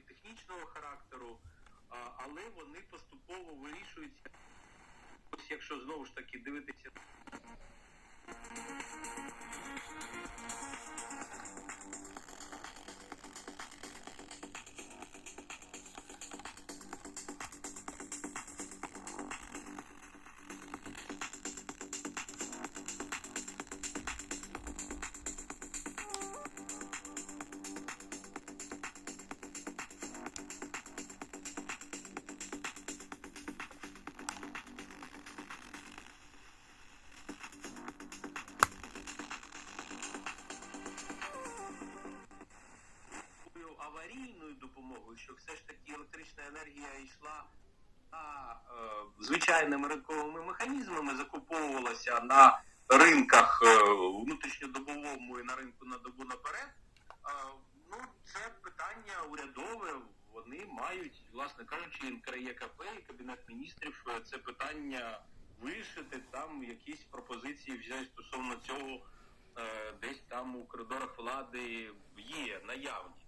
технічного характеру, але вони поступово вирішуються. Ось якщо знову ж таки дивитися аварійною допомогою, що все ж таки електрична енергія йшла а, е, звичайними ринковими механізмами, закуповувалася на ринках е, внутрішньодобовому і на ринку на добу наперед. Е, ну, це питання урядове. Вони мають, власне кажучи, НКРЄКП і Кабінет міністрів е, це питання вирішити. Там якісь пропозиції взяти стосовно цього е, десь там у коридорах влади є наявні.